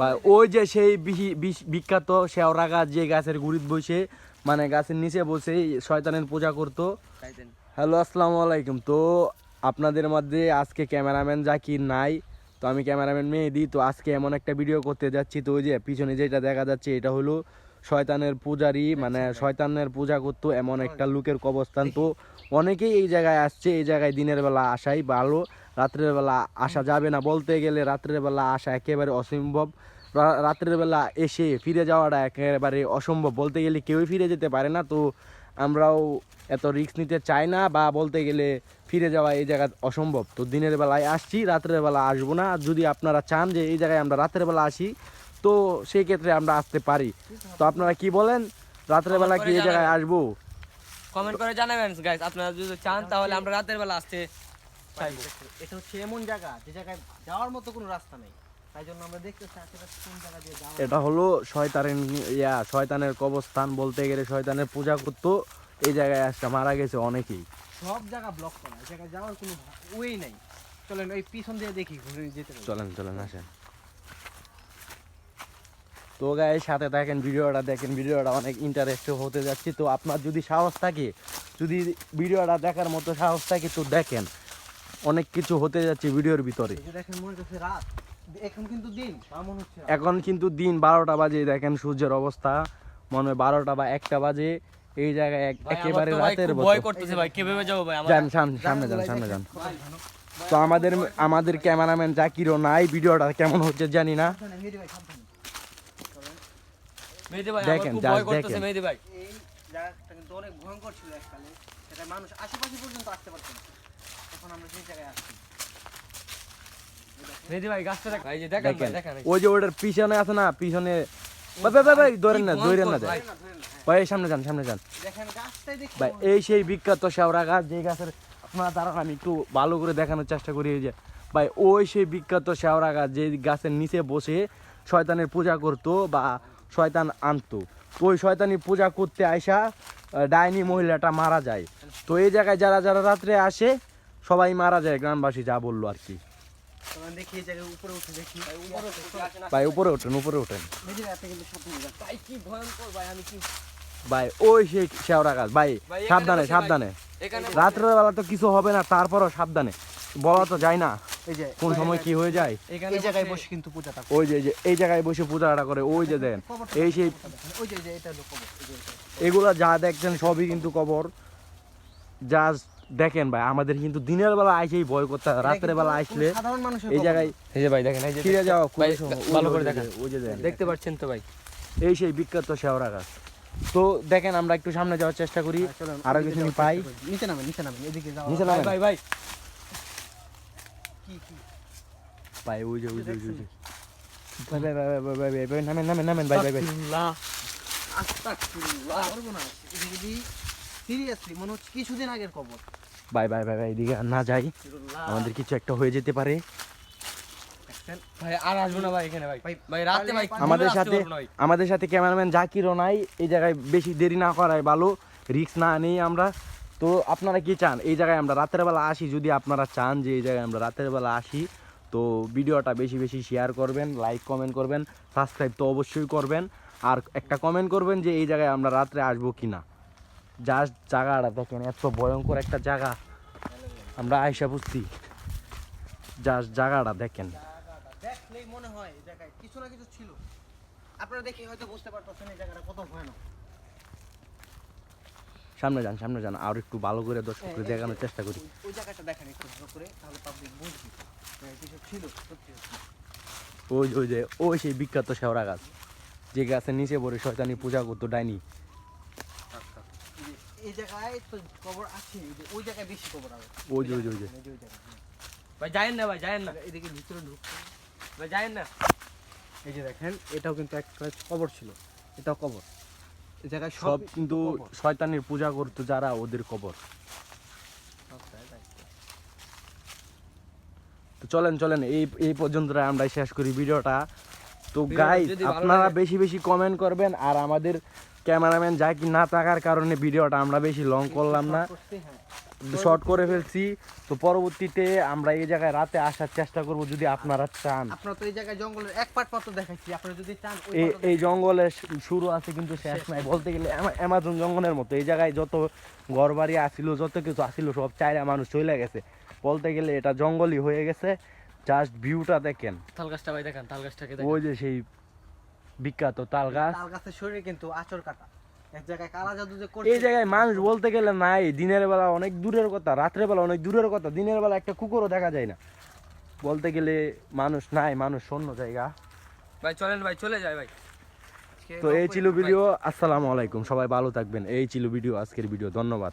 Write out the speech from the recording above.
ভাই ওই যে সেই বিখ্যাত শেওড়া গাছ যে গাছের গুড়িত বসে মানে গাছের নিচে বসে শয়তানের পূজা করতো। হ্যালো আসসালামু আলাইকুম। তো আপনাদের মধ্যে আজকে ক্যামেরাম্যান জাকির নাই তো আমি ক্যামেরাম্যান মেহেদি তো আজকে এমন একটা ভিডিও করতে যাচ্ছি তো ওই যে পিছনে যেটা দেখা যাচ্ছে এটা হলো শয়তানের পূজারি মানে শয়তানের পূজা করতো এমন একটা লোকের কবস্থান তো অনেকেই এই জায়গায় আসছে এই জায়গায় দিনের বেলা আসাই ভালো। রাত্রের বেলা আসা যাবে না। বলতে গেলে রাত্রের বেলা আসা একেবারে অসম্ভব। রা- রাত্রের বেলা এসে ফিরে যাওয়াটা একেবারে অসম্ভব। বলতে গেলে কেউই ফিরে যেতে পারে না। তো আমরাও এত রিস্ক নিতে চাই না বা বলতে গেলে ফিরে যাওয়া এই জায়গা অসম্ভব। তো দিনের বেলায় আসছি রাত্রের বেলা আসব না। যদি আপনারা চান যে এই জায়গায় আমরা রাতের বেলা আসি তো সেই ক্ষেত্রে আমরা আসতে পারি। তো আপনারা কি বলেন? রাত্রের বেলা কি এই জায়গায় আসব? কমেন্ট করে জানাবেন গাইস আপনারা যদি চান তাহলে আমরা রাতের বেলা আসতে এটা হচ্ছে এমন জায়গা যে জায়গায় যাওয়ার মতো কোনো রাস্তা নেই। তাই জন্য আমরা দেখতে চাই আশেপাশে কোন জায়গা দিয়ে যাওয়া এটা হলো শয়তানের ইয়া শয়তানের কবস্থান বলতে গেলে শয়তানের পূজা করতো। এই জায়গায় আসতে মারা গেছে অনেকেই। সব জায়গা ব্লক করা এই জায়গায় যাওয়ার কোনো ওয়ে নেই। চলেন ওই পিছন দিয়ে দেখি ঘুরে যেতে চলেন চলেন আসেন। তো গায়ে সাথে দেখেন ভিডিওটা দেখেন ভিডিওটা অনেক ইন্টারেস্ট হতে যাচ্ছে। তো আপনার যদি সাহস থাকে যদি ভিডিওটা দেখার মতো সাহস থাকে তো দেখেন। অনেক কিছু হতে যাচ্ছে ভিডিওর ভিতরে। দেখেন মনে হচ্ছে রাত। এখন কিন্তু দিন তা হচ্ছে রাত। এখন কিন্তু দিন বারোটা বাজে দেখেন সূর্যের অবস্থা। মনে হয় বারোটা বা একটা বাজে। এই জায়গায় এক- একেবারে রাতের ভয় করতেছে ভাই কীভাবে যাব ভাই? যান সামনে যান সামনে যান। তো আমাদের আমাদের ক্যামেরাম্যান জাকিরও নাই ভিডিওটা কেমন হচ্ছে জানি না। দেখেন, দেখেন খুব just ভয় করতেছে দেখেন। মেহেদি ভাই। এই জায়গাটা কিন্তু অনেক ভয়ঙ্কর ছিল এককালে। সেটা মানুষ আশেপাশে পর্যন্ত আসতে পারতো না। এখন আমরা সেই জায়গায় আসছি। মেহেদি ভাই গাছটা ভাই যে দেখেন দেখেন দেখেন ওই যে ওটার পিছনে আছে না পিছনে ভাই ভাই ভাই ভাই ধরেন না ধরেন না ভাই। না, ধরেন না। ভাই সামনে যান সামনে যান। দেখেন গাছটাই দেখি ভাই এই সেই বিখ্যাত শেওড়া গাছ যে গাছের আপনারা দাঁড়ান আমি একটু ভালো করে দেখানোর চেষ্টা করি এই যে। ভাই ওই সেই বিখ্যাত শেওড়া গাছ যে গাছের নিচে বসে শয়তানের পূজা করতো বা শয়তান আনতো। তো ওই শয়তানি পূজা করতে আইসা ডাইনি মহিলাটা মারা যায়। তো এই জায়গায় যারা যারা রাত্রে আসে সবাই মারা যায় গ্রামবাসী যা বলল আর কি। ভাই উপরে ওঠেন উপরে ওঠেন। ভাই সাবধানে যান। ভাই কি ভয়ঙ্কর ভাই আমি কি ভাই ওই সেই শেওড়া গাছ ভাই সাবধানে সাবধানে। এখানে রাত্রের বেলা তো কিছু হবে না তারপরও সাবধানে। বলা তো যায় না কোন সময় কি হয়ে যায়। এই জায়গায় বসে কিন্তু পূজাটা ওই যে যে এই জায়গায় বসে পূজাটা করে ওই যে দেন। এই সেই। এগুলা যা দেখছেন সবই কিন্তু কবর। যা দেখেন ভাই আমাদের কিন্তু দিনের বেলা আইসেই ভয় করতে হয় রাত্রের বেলা আসলে এই জায়গায় এই যে ভাই দেখেন এই যে ফিরে ভাই। ওই ভালো করে দেখেন। ওই যে দেখতে পাচ্ছেন তো ভাই। এই সেই বিখ্যাত শেওড়া গাছ। তো দেখেন আমরা একটু সামনে যাওয়ার চেষ্টা করি। হ্যাঁ, আরও কিছু পাই। নিচে নামেন নিচে নামেন এদিকে যাওয়া নিচে নামেন। ভাই ভাই কি কি? পাই ওই যে ওই যে ওই যে, ভাই ভাই ভাই ভাই ভাই ভাই ভাই নামেন নামেন নামেন ভাই ভাই ভাই। আস্তাগফিরুল্লাহ। সর্বনাশ এদিকে সিরিয়াসলি মনে হচ্ছে কিছুদিন আগের খবর। ভাই বাই বাই বাই এদিকে আর না যাই। আমাদের কিছু একটা হয়ে যেতে পারে। দেখছেন ভাই আর আসব না ভাই এখানে ভাই। ভাই, ভাই রাতে ভাই পারলে- আমাদের সাথে। আমাদের সাথে ক্যামেরাম্যান জাকিরও নাই। এই জায়গায় বেশি দেরি না করাই ভালো। রিস্ক না নেই আমরা। তো আপনারা কি চান? এই জায়গায় আমরা রাতের বেলা আসি। যদি আপনারা চান যে এই জায়গায় আমরা রাতের বেলা আসি তো ভিডিওটা বেশি বেশি শেয়ার করবেন লাইক কমেন্ট করবেন সাবস্ক্রাইব তো অবশ্যই করবেন। আর একটা কমেন্ট করবেন যে এই জায়গায় আমরা রাত্রে আসব কি না জাস্ট জায়গাটা দেখেন এত ভয়ঙ্কর একটা জায়গা। আমরা আয়সা বুঝছি। জাস্ট জায়গাটা দেখেন। দেখলেই মনে হয় জায়গায় কিছু না কিছু ছিল। আপনারা দেখে হয়তো বুঝতে পারতেছেন এই জায়গাটা কত ভয়ানক। সামনে যান সামনে যান। আর একটু ভালো করে দেখানোর চেষ্টা করি। ওই- ওই জায়গাটা দেখেন একটু ভালো করে তাহলে পাবলিক বুঝবে। যে কিছু ছিল সত্যি সত্যি। ওই ওই যে ওই সেই বিখ্যাত শেওড়া গাছ। যে গাছের নিচে পড়ে শয়তানি পূজা করতো ডাইনি। এই জায়গায় তো কবর আছে ওই জায়গায় বেশি কবর আছে। ওই যে ওই যে ওই যে। এই যে ওই জায়গায়। ভাই যায়েন না ভাই যায়েন না। এদিকে ভিতরে ঢুকছে ভাই যায়েন না। এই যে দেখেন এটাও কিন্তু একটা কবর ছিল। এটাও কবর। এই জায়গায় সব কিন্তু শয়তানির পূজা করতো যারা ওদের কবর। তো চলেন চলেন এই এই পর্যন্ত আমরা শেষ করি ভিডিওটা। তো ভালো আপনারা বেশি বেশি কমেন্ট করবেন আর আমাদের ক্যামেরাম্যান যা কি না থাকার কারণে ভিডিওটা আমরা বেশি লং করলাম না। হ্যাঁ। শর্ট করে ফেলছি। তো পরবর্তীতে আমরা এই জায়গায় রাতে আসার চেষ্টা করব যদি আপনারা চান। আপনারা তো এই জায়গায় জঙ্গলের এক পাট মাত্র দেখাচ্ছি আপনারা যদি চান এই জঙ্গলের শুরু আছে কিন্তু শেষ নাই। বলতে গেলে অ্যামাজন জঙ্গলের মতো। এই জায়গায় যত ঘর বাড়ি আসিল যত কিছু আসিল সব চাইরা মানুষ চলে গেছে। বলতে গেলে এটা জঙ্গলই হয়ে গেছে। জাস্ট ভিউটা দেখেন। তাল গাছটা ভাই দেখেন তাল গাছটাকে দেখেন। ওই যে সেই বিখ্যাত তাল গাছ তাল গাছের শরীরে কিন্তু আচর কাটা। এক জায়গায় কালা জাদু যে এই জায়গায় মানুষ বলতে গেলে নাই দিনের বেলা অনেক দূরের কথা রাত্রের বেলা অনেক দূরের কথা দিনের বেলা একটা কুকুরও দেখা যায় না। বলতে গেলে মানুষ নাই মানুষ শূন্য জায়গা। ভাই চলেন ভাই চলে যায় ভাই। তো এই ছিল ভিডিও আসসালামু আলাইকুম সবাই ভালো থাকবেন। এই ছিল ভিডিও আজকের ভিডিও ধন্যবাদ।